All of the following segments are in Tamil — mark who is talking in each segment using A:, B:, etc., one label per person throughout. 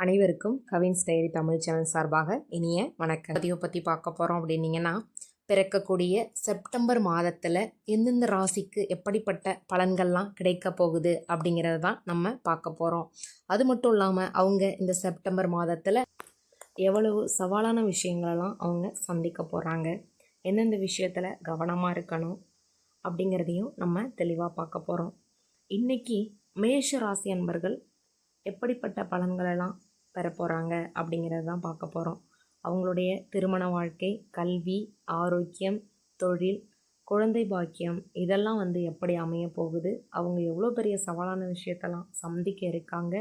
A: அனைவருக்கும் கவின்ஸ் டைரி தமிழ் சேனல் சார்பாக இனிய வணக்கம். பதிவை பற்றி பார்க்க போகிறோம் அப்படின்னீங்கன்னா பிறக்கக்கூடிய செப்டம்பர் மாதத்தில் எந்தெந்த ராசிக்கு எப்படிப்பட்ட பலன்கள்லாம் கிடைக்க போகுது அப்படிங்கிறத தான் நம்ம பார்க்க போகிறோம் அது மட்டும் இல்லாமல் அவங்க இந்த செப்டம்பர் மாதத்தில் எவ்வளவு சவாலான விஷயங்களெல்லாம் அவங்க சந்திக்க போகிறாங்க எந்தெந்த விஷயத்தில் கவனமாக இருக்கணும் அப்படிங்கிறதையும் நம்ம தெளிவாக பார்க்க போகிறோம் இன்றைக்கி மேஷ ராசி அன்பர்கள் எப்படிப்பட்ட பலன்களெல்லாம் பெற போகிறாங்க அப்படிங்கிறது தான் பார்க்க போகிறோம் அவங்களுடைய திருமண வாழ்க்கை கல்வி ஆரோக்கியம் தொழில் குழந்தை பாக்கியம் இதெல்லாம் வந்து எப்படி அமைய போகுது? அவங்க எவ்வளோ பெரிய சவாலான விஷயத்தெல்லாம் சந்திக்க இருக்காங்க?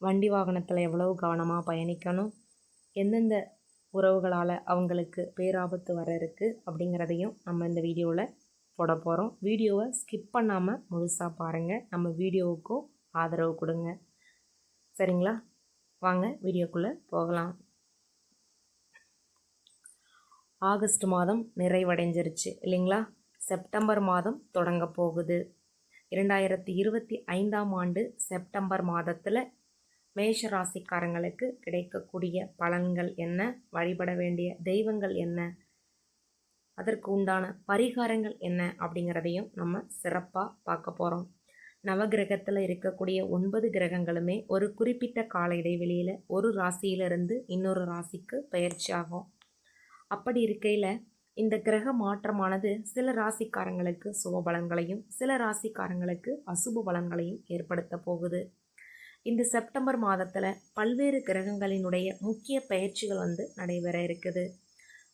A: வண்டி வாகனத்தில் எவ்வளவு கவனமாக பயணிக்கணும்? எந்தெந்த உறவுகளால் அவங்களுக்கு பேராபத்து வர இருக்குது அப்படிங்கிறதையும் நம்ம இந்த வீடியோவில் போட போகிறோம் வீடியோவை ஸ்கிப் பண்ணாமல் முழுசாக பாருங்கள் நம்ம வீடியோவுக்கும் ஆதரவு கொடுங்க. சரிங்களா? வாங்க வீடியோக்குள்ளே போகலாம். ஆகஸ்ட் மாதம் நிறைவடைஞ்சிருச்சு இல்லைங்களா? செப்டம்பர் மாதம் தொடங்க போகுது. இரண்டாயிரத்தி இருபத்தி ஐந்தாம் ஆண்டு செப்டம்பர் மாதத்தில் மேஷ ராசிக்காரங்களுக்கு கிடைக்கக்கூடிய பலன்கள் என்ன? வழிபட வேண்டிய தெய்வங்கள் என்ன? அதற்கு உண்டான பரிகாரங்கள் என்ன? அப்படிங்கிறதையும் நம்ம சிறப்பாக பார்க்க போகிறோம் நவகிரகத்தில் இருக்கக்கூடிய ஒன்பது கிரகங்களுமே ஒரு குறிப்பிட்ட கால இடைவெளியில் ஒரு ராசியிலிருந்து இன்னொரு ராசிக்கு பயிற்சி ஆகும். அப்படி இருக்கையில் இந்த கிரக மாற்றமானது சில ராசிக்காரங்களுக்கு சுப பலன்களையும் சில ராசிக்காரங்களுக்கு அசுப பலன்களையும் ஏற்படுத்த போகுது. இந்த செப்டம்பர் மாதத்தில் பல்வேறு கிரகங்களினுடைய முக்கிய பயிற்சிகள் வந்து நடைபெற இருக்குது.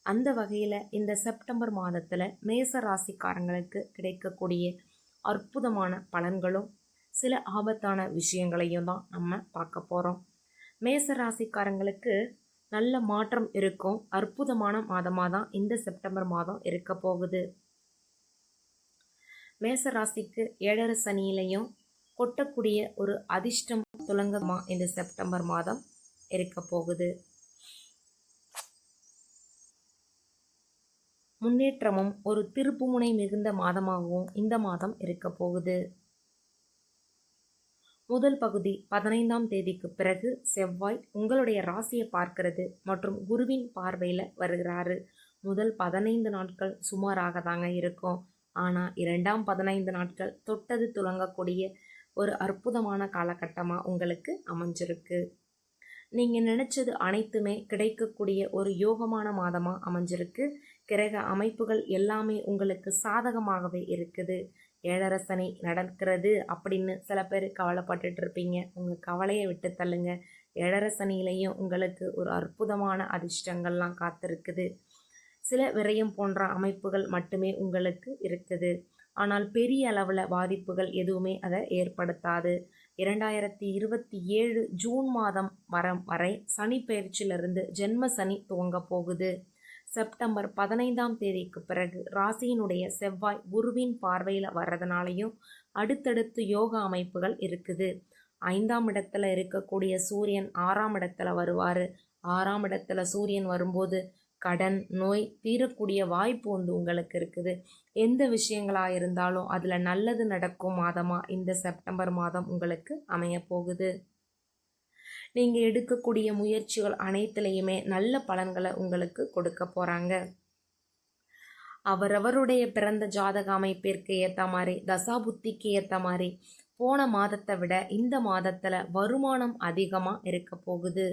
A: அந்த வகையில் இந்த செப்டம்பர் மாதத்தில் மேச ராசிக்காரங்களுக்கு கிடைக்கக்கூடிய அற்புதமான பலன்களும் சில ஆபத்தான விஷயங்களையும் தான் நம்ம பார்க்க போகிறோம் மேச ராசிக்காரங்களுக்கு நல்ல மாற்றம் இருக்கும். அற்புதமான மாதமாக தான் இந்த செப்டம்பர் மாதம் இருக்க போகுது. மேச ராசிக்கு ஏழரை சனியிலையும் கொட்டக்கூடிய ஒரு அதிர்ஷ்டம் துலங்கமாக இந்த செப்டம்பர் மாதம் இருக்க போகுது. முன்னேற்றமும் ஒரு திருப்புமுனை மிகுந்த மாதமாகவும் இந்த மாதம் இருக்க போகுது. முதல் பகுதி பதினைந்தாம் தேதிக்கு பிறகு செவ்வாய் உங்களுடைய ராசியை பார்க்கிறது மற்றும் குருவின் பார்வையில் வருகிறாரு. முதல் பதினைந்து நாட்கள் சுமாராக தாங்க இருக்கும். ஆனால் இரண்டாம் பதினைந்து நாட்கள் தொட்டது துலங்கக்கூடிய ஒரு அற்புதமான காலகட்டமாக உங்களுக்கு அமைஞ்சிருக்கு. நீங்கள் நினச்சது அனைத்துமே கிடைக்கக்கூடிய ஒரு யோகமான மாதமாக அமைஞ்சிருக்கு. கிரக அமைப்புகள் எல்லாமே உங்களுக்கு சாதகமாகவே இருக்குது. ஏழரசனை நடக்கிறது அப்படின்னு சில பேர் கவலைப்பட்டுட்டு இருப்பீங்க. உங்கள் கவலையை விட்டு தள்ளுங்க. ஏழரசனிலையும் உங்களுக்கு ஒரு அற்புதமான அதிர்ஷ்டங்கள்லாம் காத்திருக்குது. சில விரயம் போன்ற அமைப்புகள் மட்டுமே உங்களுக்கு இருக்குது. ஆனால் பெரிய அளவில் பாதிப்புகள் எதுவுமே அதை ஏற்படுத்தாது. இரண்டாயிரத்தி இருபத்தி ஏழு ஜூன் மாதம் வர வரை சனி பயிற்சியிலிருந்து ஜென்ம சனி துவங்க போகுது. செப்டம்பர் பதினைந்தாம் தேதிக்கு பிறகு ராசியினுடைய செவ்வாய் குருவின் பார்வையில் வர்றதுனாலையும் அடுத்தடுத்து யோகா அமைப்புகள் இருக்குது. ஐந்தாம் இடத்துல இருக்கக்கூடிய சூரியன் ஆறாம் இடத்துல வருவார். ஆறாம் இடத்துல சூரியன் வரும்போது கடன் நோய் தீரக்கூடிய வாய்ப்பு வந்து உங்களுக்கு இருக்குது. எந்த விஷயங்களாக இருந்தாலும் அதில் நல்லது நடக்கும் மாதமாக இந்த செப்டம்பர் மாதம் உங்களுக்கு அமைய போகுது. நீங்கள் எடுக்கக்கூடிய முயற்சிகள் அனைத்துலேயுமே நல்ல பலன்களை உங்களுக்கு கொடுக்க போகிறாங்க அவரவருடைய பிறந்த ஜாதக அமைப்பிற்கு ஏற்ற மாதிரி தசாபுத்திக்கு ஏற்ற மாதிரி போன மாதத்தை விட இந்த மாதத்தில் வருமானம் அதிகமாக இருக்க போகுது.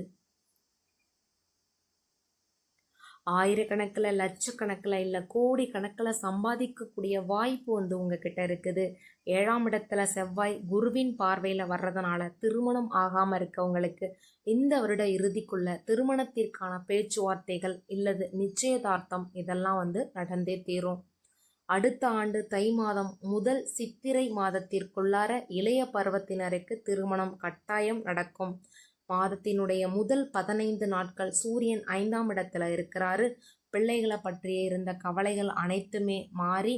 A: ஆயிரக்கணக்கில் லட்சக்கணக்கில் இல்லை கோடி கணக்கில் சம்பாதிக்கக்கூடிய வாய்ப்பு வந்து உங்ககிட்ட இருக்குது. ஏழாம் இடத்துல செவ்வாய் குருவின் பார்வையில் வர்றதுனால திருமணம் ஆகாமல் இருக்கவங்களுக்கு இந்த வருட இறுதிக்குள்ள திருமணத்திற்கான பேச்சுவார்த்தைகள் இல்லது நிச்சயதார்த்தம் இதெல்லாம் வந்து நடந்தே தீரும். அடுத்த ஆண்டு தை மாதம் முதல் சித்திரை மாதத்திற்குள்ளார இளைய பருவத்தினருக்கு திருமணம் கட்டாயம் நடக்கும். மாதத்தினுடைய முதல் பதினைந்து நாட்கள் சூரியன் ஐந்தாம் இடத்துல இருக்கிறாரு. பிள்ளைகளை பற்றிய இருந்த கவலைகள் அனைத்துமே மாறி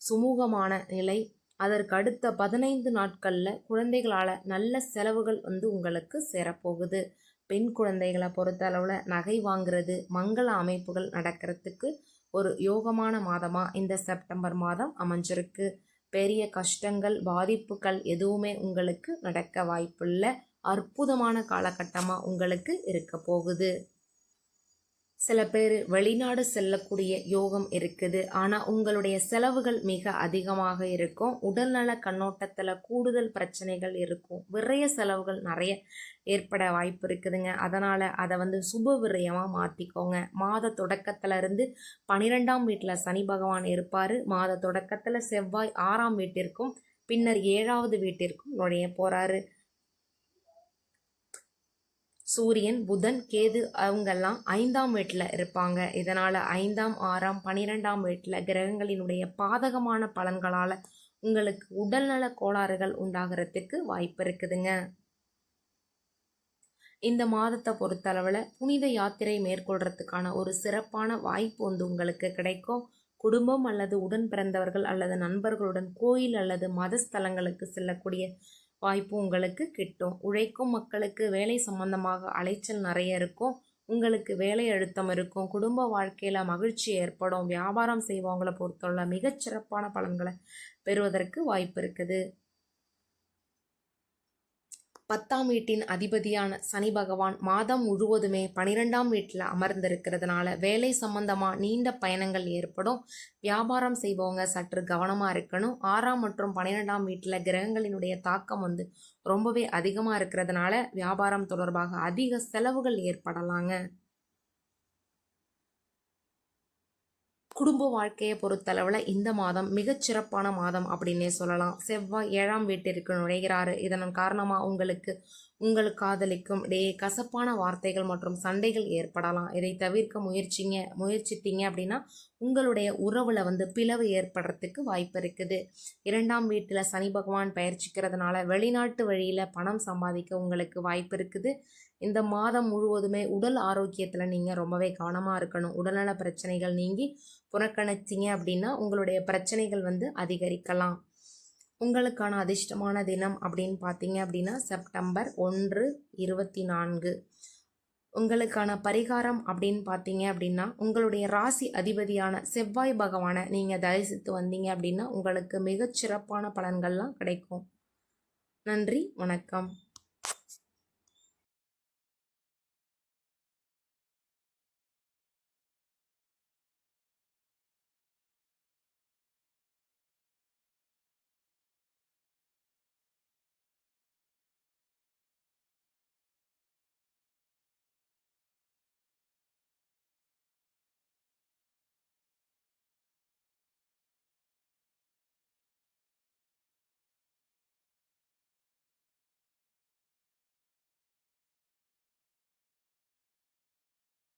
A: சுமூகமான நிலை. அதற்கு அடுத்த பதினைந்து நாட்களில் குழந்தைகளால் நல்ல செலவுகள் வந்து உங்களுக்கு சேரப்போகுது. பெண் குழந்தைகளை பொறுத்த அளவில் நகை வாங்குறது மங்கள அமைப்புகள் நடக்கிறதுக்கு ஒரு யோகமான மாதமாக இந்த செப்டம்பர் மாதம் அமைஞ்சிருக்கு. பெரிய கஷ்டங்கள் பாதிப்புகள் எதுவுமே உங்களுக்கு நடக்க வாய்ப்பில்லை. அற்புதமான காலகட்டமாக உங்களுக்கு இருக்க போகுது. சில பேர் வெளிநாடு செல்லக்கூடிய யோகம் இருக்குது. ஆனால் உங்களுடைய செலவுகள் மிக அதிகமாக இருக்கும். உடல்நல கண்ணோட்டத்தில் கூடுதல் பிரச்சனைகள் இருக்கும். விரைய செலவுகள் நிறைய ஏற்பட வாய்ப்பு இருக்குதுங்க. அதனால் அதை வந்து சுப விரயமாக மாற்றிக்கோங்க மாத தொடக்கத்துல இருந்து வீட்டில் சனி பகவான் இருப்பார். மாத தொடக்கத்தில் செவ்வாய் ஆறாம் வீட்டிற்கும் பின்னர் ஏழாவது வீட்டிற்கும் நுழைய போகிறாரு சூரியன் புதன் கேது அவங்கெல்லாம் ஐந்தாம் வீட்டில் இருப்பாங்க. இதனால் ஐந்தாம் ஆறாம் பன்னிரெண்டாம் வீட்டில் கிரகங்களினுடைய பாதகமான பலன்களால் உங்களுக்கு உடல்நல கோளாறுகள் உண்டாகிறதுக்கு வாய்ப்பு இருக்குதுங்க. இந்த மாதத்தை பொறுத்தளவில் புனித யாத்திரை மேற்கொள்றதுக்கான ஒரு சிறப்பான வாய்ப்பு வந்து உங்களுக்கு கிடைக்கும். குடும்பம் அல்லது உடன் பிறந்தவர்கள் அல்லது நண்பர்களுடன் கோயில் அல்லது மதஸ்தலங்களுக்கு செல்லக்கூடிய வாய்ப்பு உங்களுக்கு கிட்டும். உழைக்கும் மக்களுக்கு வேலை சம்பந்தமாக அலைச்சல் நிறைய இருக்கும். உங்களுக்கு வேலை அழுத்தம் இருக்கும். குடும்ப வாழ்க்கையில் மகிழ்ச்சி ஏற்படும். வியாபாரம் செய்வவங்களை பொறுத்தவரை மிகச்சிறப்பான பலன்களை பெறுவதற்கு வாய்ப்பு இருக்குது. பத்தாம் வீட்டின் அதிபதியான சனி பகவான் மாதம் முழுவதுமே பனிரெண்டாம் வீட்டில் அமர்ந்திருக்கிறதுனால வேலை சம்பந்தமாக நீண்ட பயணங்கள் ஏற்படும். வியாபாரம் செய்பவங்க சற்று கவனமாக இருக்கணும். ஆறாம் மற்றும் பன்னிரெண்டாம் வீட்டில் கிரகங்களினுடைய தாக்கம் வந்து ரொம்பவே அதிகமாக இருக்கிறதுனால வியாபாரம் தொடர்பாக அதிக செலவுகள் ஏற்படலாங்க. குடும்ப வாழ்க்கையை பொறுத்தளவில் இந்த மாதம் மிகச்சிறப்பான மாதம் அப்படின்னே சொல்லலாம். செவ்வாய் ஏழாம் வீட்டிற்கு நுழைகிறாரு. இதன் காரணமாக உங்களுக்கு உங்கள் காதலிக்கும் இடையே கசப்பான வார்த்தைகள் மற்றும் சண்டைகள் ஏற்படலாம். இதை தவிர்க்க முயற்சிங்க முயற்சித்தீங்க அப்படின்னா உங்களுடைய உறவில் வந்து பிளவு ஏற்படுறதுக்கு வாய்ப்பு இருக்குது. இரண்டாம் வீட்டில் சனி பகவான் பயிற்சிக்கிறதுனால வெளிநாட்டு வழியில் பணம் சம்பாதிக்க உங்களுக்கு வாய்ப்பு இருக்குது. இந்த மாதம் முழுவதுமே உடல் ஆரோக்கியத்தில் நீங்கள் ரொம்பவே கவனமாக இருக்கணும். உடல்நல பிரச்சனைகள் நீங்கி புறக்கணிச்சிங்க அப்படின்னா உங்களுடைய பிரச்சனைகள் வந்து அதிகரிக்கலாம். உங்களுக்கான அதிர்ஷ்டமான தினம் அப்படின்னு பார்த்தீங்க அப்படின்னா செப்டம்பர் ஒன்று இருபத்தி நான்கு உங்களுக்கான பரிகாரம் அப்படின்னு பார்த்தீங்க அப்படின்னா உங்களுடைய ராசி அதிபதியான செவ்வாய் பகவானை நீங்கள் தரிசித்து வந்தீங்க அப்படின்னா உங்களுக்கு மிகச்சிறப்பான பலன்கள்லாம் கிடைக்கும். நன்றி வணக்கம்.